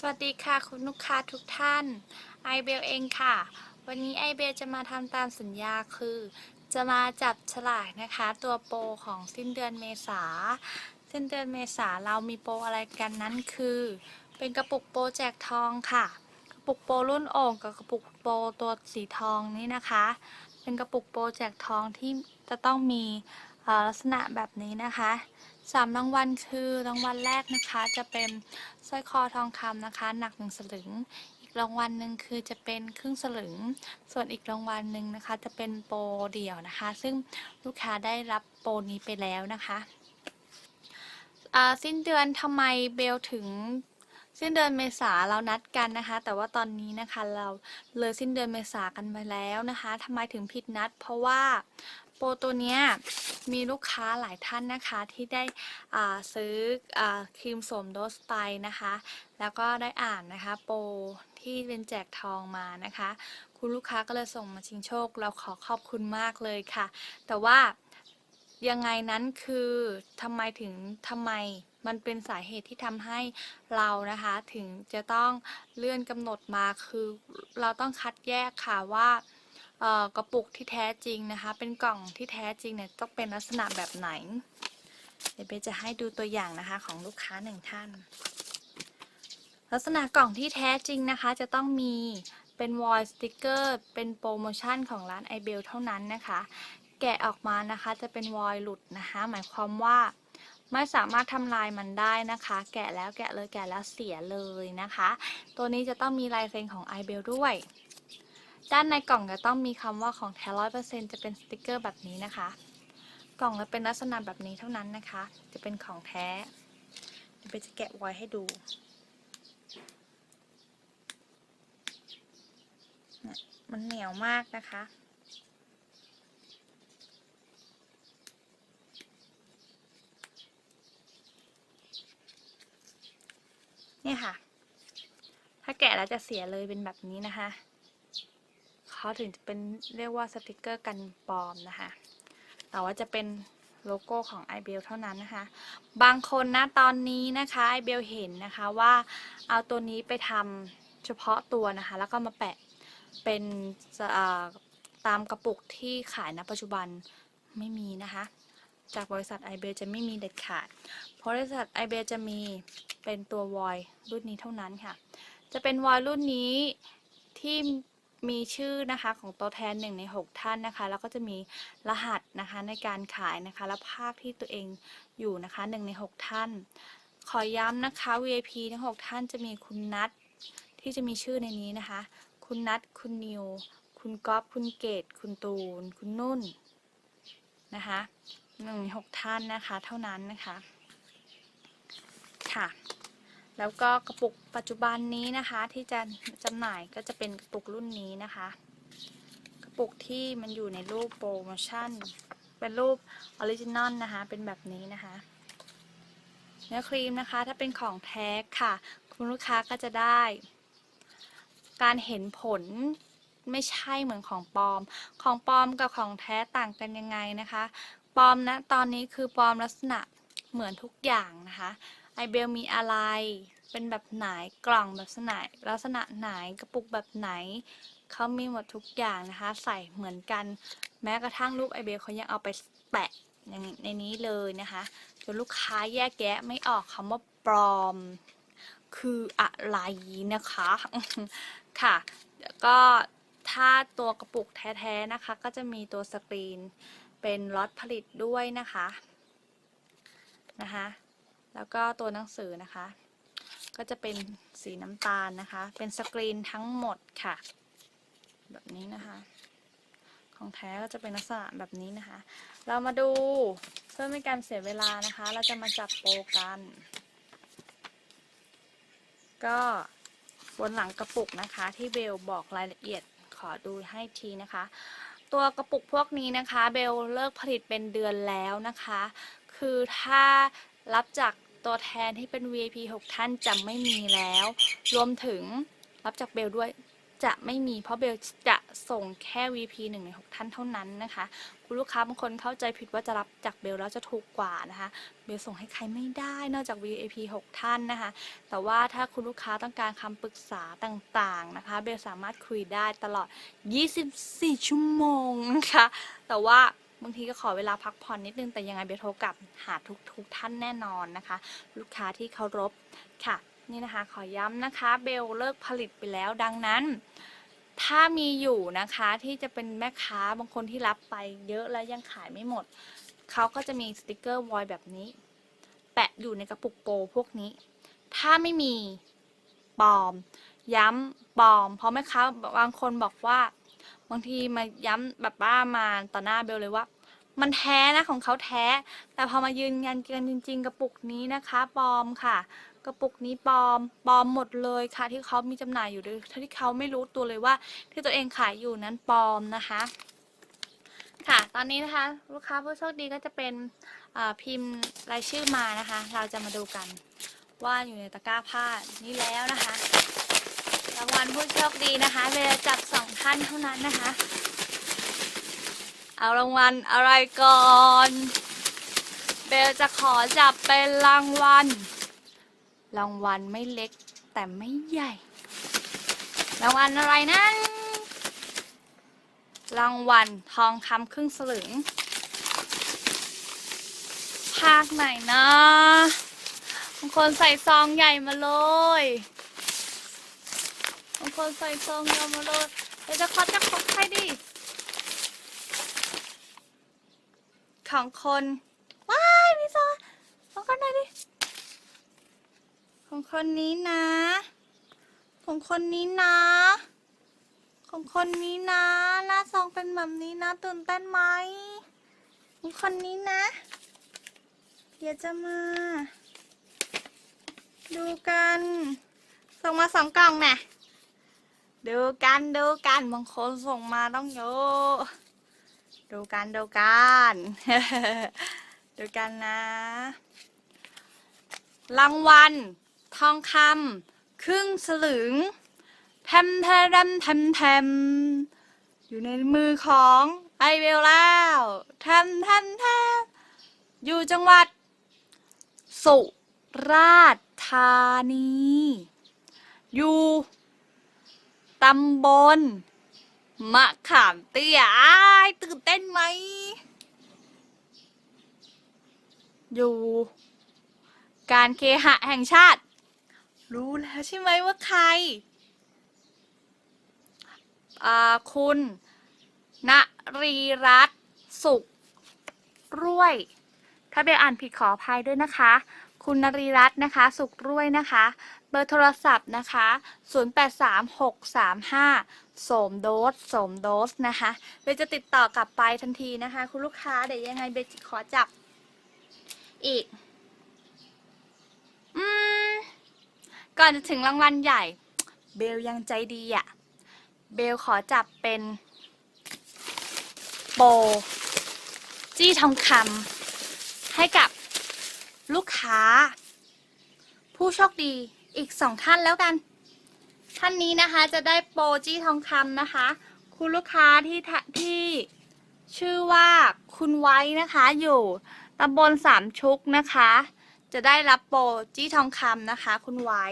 สวัสดีค่ะคุณลูกค้าทุกท่านไอเบลเองค่ะ วันนี้ไอเบลจะมาทำตามสัญญาคือ จะมาจับฉลากนะคะ ตัวโปรของสิ้นเดือนเมษาสิ้นเดือนเมษาเรามีโปรอะไรกันนั้นคือ เป็นกระปุกโปรแจกทองค่ะ กระปุกโปรรุ่นโอ่งกับกระปุกโปรตัวสีทองนี่นะคะ เป็นกระปุกโปรแจกทองที่จะต้องมี ลักษณะแบบนี้นะคะสามรางวัลคือรางวัลแรกนะคะจะเป็นสร้อยคอทองคำนะคะ หนักหนึ่งสลึง อีกรางวัลหนึ่งคือจะเป็นครึ่งสลึง ส่วนอีกรางวัลหนึ่งนะคะ จะเป็นโปรเดี่ยวนะคะ ซึ่งลูกค้าได้รับโปรนี้ไปแล้วนะคะสิ้นเดือนทำไมเบลถึงสิ้นเดือนเมษาเรานัดกันนะคะ แต่ว่าตอนนี้นะคะเราเลยสิ้นเดือนเมษากันไปแล้วนะคะทำไมถึงผิดนัด เพราะว่า โปรตัวเนี้ยมีลูกค้าหลายท่านนะคะที่ได้ซื้ออครีมสมโดสไปนะคะ แล้วก็ได้อ่านนะคะ โปรที่เป็นแจกทองมานะคะ คุณลูกค้าก็เลยส่งมาชิงโชค เราขอขอบคุณมากเลยค่ะ แต่ว่ายังไงนั้นคือทำไมถึงทำไมมันเป็นสาเหตุที่ทำให้เรานะคะถึงจะต้องเลื่อนกำหนดมาคือเราต้องคัดแยกค่ะว่า กระปุกที่แท้จริงนะคะ เป็นกล่องที่แท้จริงเนี่ยต้องเป็นลักษณะแบบไหน เดี๋ยวเบจะให้ดูตัวอย่างนะคะของลูกค้าหนึ่งท่าน ลักษณะกล่องที่แท้จริงนะคะ จะต้องมีเป็นวอยสติกเกอร์เป็นโปรโมชั่นของร้านไอเบลเท่านั้นนะคะ แกะออกมานะคะจะเป็นวอยหลุดนะคะ หมายความว่าไม่สามารถทำลายมันได้นะคะ แกะแล้วแกะเลยแกะแล้วเสียเลยนะคะ ตัวนี้จะต้องมีลายเซ็นของไอเบลด้วย ด้านในกล่องจะต้องมีคำว่าของแท้ร้อยเปอร์เซ็นจะเป็นสติกเกอร์แบบนี้นะคะ กล่องจะเป็นลักษณะแบบนี้เท่านั้นนะคะ จะเป็นของแท้เดี๋ยวเบลจะแกะไว้ให้ดูมันเหนียวมากนะคะ เนี่ยค่ะ ถ้าแกะแล้วจะเสียเลยเป็นแบบนี้นะคะ เขาถึงจะเป็นเรียกว่าสติกเกอร์กันปลอมนะคะ แต่ว่าจะเป็นโลโก้ของ i b e l เท่านั้นนะคะ บางคนนะตอนนี้นะคะ i b e l เห็นนะคะว่าเอาตัวนี้ไปทำเฉพาะตัวนะคะ แล้วก็มาแปะเป็นตามกระปุกที่ขายณปัจจุบันไม่มีนะคะ จากบริษัท i b e l จะไม่มีเด็ดขาด เพราะบริษัท i b e l จะมีเป็นตัววอยรุ่นนี้เท่านั้นค่ะ จะเป็นวอยรุ่นนี้ที่ มีชื่อนะคะของตัวแทนหนึ่งใน 6 ท่านนะคะ แล้วก็จะมีรหัสนะคะในการขายนะคะ และภาคที่ตัวเองอยู่นะคะหนึ่งใน 6 ท่าน ขอย้ำนะคะ VIP ทั้ง 6 ท่านจะมีคุณนัทที่จะมีชื่อในนี้นะคะ คุณนัทคุณนิว คุณก๊อฟคุณเกต คุณตูน คุณนุ่นนะคะหนึ่งในหกท่านนะคะ เท่านั้นนะคะ ค่ะ แล้วก็กระปุกปัจจุบันนี้นะคะที่จะจำหน่ายก็จะเป็นกระปุกรุ่นนี้นะคะ กระปุกที่มันอยู่ในรูปโปรโมชั่น เป็นรูปออริจินอลนะคะ เป็นแบบนี้นะคะ เนื้อครีมนะคะถ้าเป็นของแท้ค่ะ คุณลูกค้าก็จะได้ การเห็นผลไม่ใช่เหมือนของปลอม ของปลอมกับของแท้ต่างกันยังไงนะคะ ปลอมนะตอนนี้คือปลอมลักษณะเหมือนทุกอย่างนะคะ ไอเบลมีอะไร เป็นแบบไหน กล่องแบบไหนลักษณะไหน กระปุกแบบไหน เขามีหมดทุกอย่างนะคะ ใส่เหมือนกัน แม้กระทั่งรูปไอเบลเขายังเอาไปแปะอย่างในนี้เลยนะคะจนลูกค้าแยกแยะไม่ออกคำว่าปลอม คืออะไรนะคะ ค่ะ แล้วก็ถ้าตัวกระปุกแท้ๆนะคะ ก็จะมีตัวสกรีนเป็นล็อตผลิตด้วยนะคะ นะคะ แล้วก็ตัวหนังสือนะคะ ก็จะเป็นสีน้ำตาลนะคะ เป็นสกรีนทั้งหมดค่ะ แบบนี้นะคะ ของแท้ก็จะเป็นลักษณะแบบนี้นะคะ เรามาดูเพื่อไม่การเสียเวลานะคะ เราจะมาจับโปกัน ก็บนหลังกระปุกนะคะ ที่เบลบอกรายละเอียดขอดูให้ทีนะคะ ตัวกระปุกพวกนี้นะคะ เบลเลิกผลิตเป็นเดือนแล้วนะคะ คือถ้า รับจากตัวแทนที่เป็น VIP 6 ท่านจะไม่มีแล้ว รวมถึงรับจากเบลด้วยจะไม่มีเพราะเบลจะส่งแค่ VP 1ใน6ท่านเท่านั้นนะคะ คุณลูกค้าบางคนเข้าใจผิดว่าจะรับจากเบลแล้วจะถูกกว่านะคะ เบลส่งให้ใครไม่ได้นอกจาก VIP 6 ท่านนะคะ แต่ว่าถ้าคุณลูกค้าต้องการคำปรึกษาต่างๆนะคะ เบลสามารถคุยได้ตลอด 24 ชั่วโมงนะคะ แต่ว่า บางทีก็ขอเวลาพักผ่อนนิดนึงแต่ยังไงเบลโทรกลับหาทุกทุกท่านแน่นอนนะคะ ลูกค้าที่เคารพค่ะ นี่นะคะขอย้ำนะคะเบลเลิกผลิตไปแล้วดังนั้น ถ้ามีอยู่นะคะที่จะเป็นแม่ค้าบางคนที่รับไปเยอะแล้วยังขายไม่หมด เขาก็จะมีสติกเกอร์วอยแบบนี้ แปะอยู่ในกระปุกโปพวกนี้ ถ้าไม่มีปลอม ย้ำปลอม เพราะแม่ค้าบางคนบอกว่า บางทีมาย้ำแบบว่ามาต่อหน้าเบลเลยว่า มันแท้นะของเขาแท้ แต่พอมายืนยันกันจริง ๆ กระปุกนี้นะคะปลอมค่ะ กระปุกนี้ปลอมปลอมหมดเลยค่ะ ที่เขามีจำหน่ายอยู่ด้วยที่เขาไม่รู้ตัวเลยว่า ที่ตัวเองขายอยู่นั้นปลอมนะคะ ค่ะตอนนี้นะคะ ลูกค้าผู้โชคดีก็จะเป็นพิมพ์รายชื่อมานะคะ เราจะมาดูกันว่าอยู่ในตะกร้าผ้านี้แล้วนะคะ วัลผู้โชคดีนะคะเวลาจับสองท่านเท่านั้นนะคะ เอารางวัลอะไรก่อนเบลจะขอจับเป็นรางวัล รางวัลไม่เล็กแต่ไม่ใหญ่ รางวัลอะไรนั้น รางวัลทองคำครึ่งสลึง ภาคไหนนะบางคนใส่ซองใหญ่มาเลย คนใส่ซองใหญ่มาเลยเดี๋ยวจะขอจับของใครดีของคนว้ายมีซองของคนไหนดิของคนนี้นะ ของคนนี้นะ ของคนนี้นะหน้าซองเป็นแบบนี้นะตื่นเต้นไหมของคนนี้นะ เดี๋ยวจะมาดูกัน ส่งมาสองกล่องแน่ ดูกันดูกันบางคนส่งมาต้องเยอะดูกันดูกันดูกันนะ รางวัลทองคำครึ่งสลึงแทมแทมแทมแทมอยู่ในมือของไอเวลแล้วแทมแทมแทมอยู่จังหวัด สุราษฎร์ธานี อยู่ ตำบลมะขามเตี้ยอ้ายตื่นเต้นไหม อยู่ การเคหะแห่งชาติ รู้แล้วใช่ไหมว่าใคร อ่า คุณณรีรัตน์สุขรวย ถ้าเบลอ่านผิดขออภัยด้วยนะคะ คุณนรีรัตน์นะคะ สุขรวยนะคะ เบอร์โทรศัพท์นะคะ 083635 โสมโดส โสมโดสนะคะเบลจะติดต่อกลับไปทันทีนะคะ คุณลูกค้าเดี๋ยวยังไงเบลจะขอจับอีก อืม ก่อนจะถึงรางวัลใหญ่ เบลยังใจดีอะ่ะ เบลขอจับเป็นโปจี้ทองคำให้กับ ลูกค้า ผู้โชคดีอีกสองท่านแล้วกัน ท่านนี้นะคะจะได้โปรจี้ทองคำนะคะ คุณลูกค้าที่ท,ที่ชื่อว่าคุณไว้นะคะอยู่ตำบลสามชุกนะคะ จะได้รับโปรจี้ทองคำนะคะ คุณไว้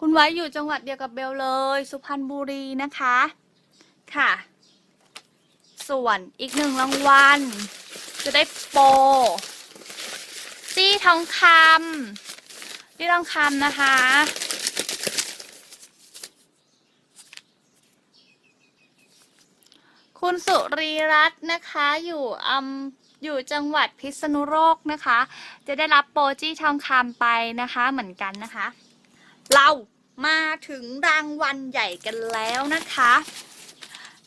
คุณไว้อยู่จังหวัดเดียวกับเบลเลย สุพรรณบุรีนะคะค่ะ ส่วนอีกหนึ่งรางวัลจะได้โปร จี้ทองคำจี้ทองคำนะคะ คุณสุรีรัตน์นะคะอยู่อำอยู่จังหวัดพิษณุโลกนะคะ จะได้รับโปรจี้ทองคำไปนะคะเหมือนกันนะคะ เรามาถึงรางวัลใหญ่กันแล้วนะคะ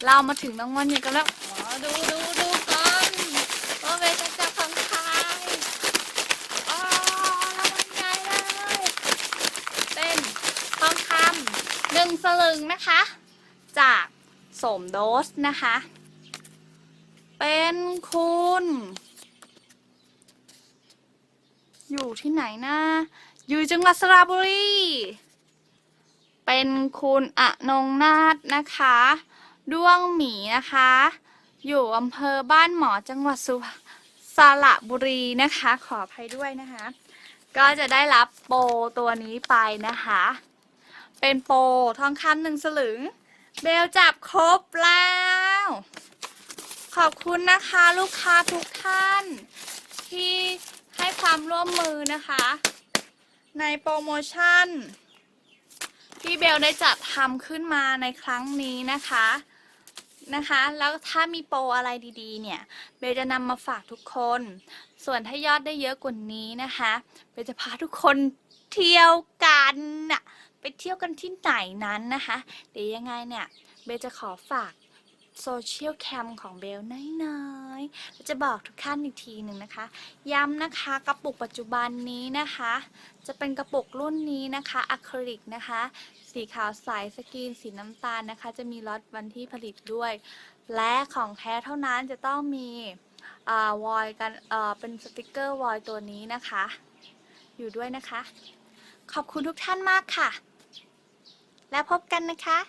เรามาถึงรางวัลใหญ่กันแล้วดูดูดูกันว่าเบจะจับของใครอ๋อรางวัลใหญ่เลย เป็นทองคำหนึ่งส ลึงนะคะ จากสมโดสนะคะ เป็นคุณอยู่ที่ไหนนะ อยู่จังหวัดสระบุรี เป็นคุณอนงนาถนะคะด้วงหมีนะคะ อยู่อำเภอบ้านหมอจังหวัดสุสระบุรีนะคะ ขออภัยด้วยนะคะ ก็จะได้รับโปรตัวนี้ไปนะคะ เป็นโปรทองคำหนึ่งสลึง เบลจับครบแล้ว ขอบคุณนะคะลูกค้าทุกท่าน ที่ให้ความร่วมมือนะคะ ในโปรโมชั่น ที่เบลได้จัดทำขึ้นมาในครั้งนี้นะคะนะคะ แล้วถ้ามีโปรอะไรดีๆ เนี่ย เบลจะนำมาฝากทุกคน ส่วนถ้ายอดได้เยอะกว่านี้นะคะ เบลจะพาทุกคน เที่ยวกันน่ะไปเที่ยวกันที่ไหนนั้นนะคะเดี๋ยวยังไงเนี่ยเบลจะขอฝากโซเชียลแคมของเบลน้อยๆแล้วจะบอกทุกท่านอีกทีหนึ่งนะคะ ย้ำนะคะกระปุกปัจจุบันนี้นะคะ จะเป็นกระปุกรุ่นนี้นะคะอะคริลิกนะคะ สีขาวใสสกรีนสีน้ำตาลนะคะ จะมีล็อตวันที่ผลิตด้วย และของแท้เท่านั้นจะต้องมีอาวอยกันเเป็นสติกเกอร์วอยตัวนี้นะคะ อยู่ด้วยนะคะ ขอบคุณทุกท่านมากค่ะ แล้วพบกันนะคะ